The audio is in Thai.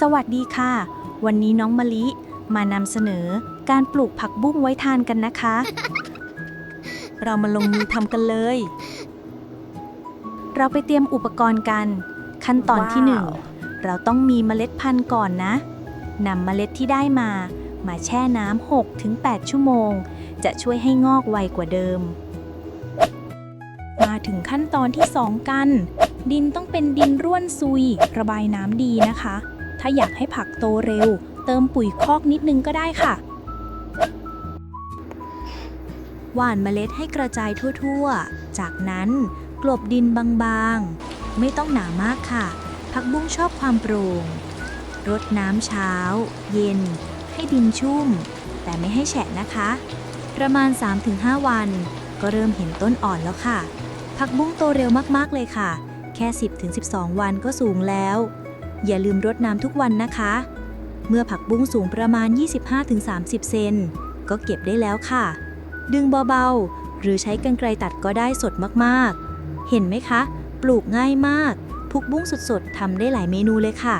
สวัสดีค่ะ วันนี้น้องมะลิมานำเสนอการปลูกผักบุ้งไว้ทานกันนะคะ เรามาลงมือทำกันเลย เราไปเตรียมอุปกรณ์กัน ขั้นตอนที่หนึ่งว้าวเราต้องมีเมล็ดพันธุ์ก่อนนะนำเมล็ดที่ได้มา มาแช่น้ำ6ถึง8ชั่วโมง จะช่วยให้งอกไวกว่าเดิม มาถึงขั้นตอนที่ 2 กัน ดินต้องเป็นดินร่วนซุย ระบายน้ำดีนะคะ ถ้าอยากให้ผักโตเร็ว เติมปุ๋ยคอกนิดนึงก็ได้ค่ะ หว่านเมล็ดให้กระจายทั่วๆ จากนั้นกลบดินบางๆ ไม่ต้องหนามากค่ะ ผักบุ้งชอบความโปร่ง รดน้ำเช้า เย็น ให้ดินชุ่ม แต่ไม่ให้แฉะนะคะ ประมาณ 3-5 วัน ก็เริ่มเห็นต้นอ่อนแล้วค่ะ ผักบุ้งโตเร็วมากๆเลยค่ะ แค่ 10-12 วันก็สูงแล้ว อย่าลืมรดน้ำทุกวันนะคะ เมื่อผักบุ้งสูงประมาณ 25-30 เซนก็เก็บได้แล้วค่ะ ดึงเบาๆ หรือใช้กรรไกรตัดก็ได้สดมากๆ เห็นไหมคะ ปลูกง่ายมาก พุกบุ้งสดๆทำได้หลายเมนูเลยค่ะ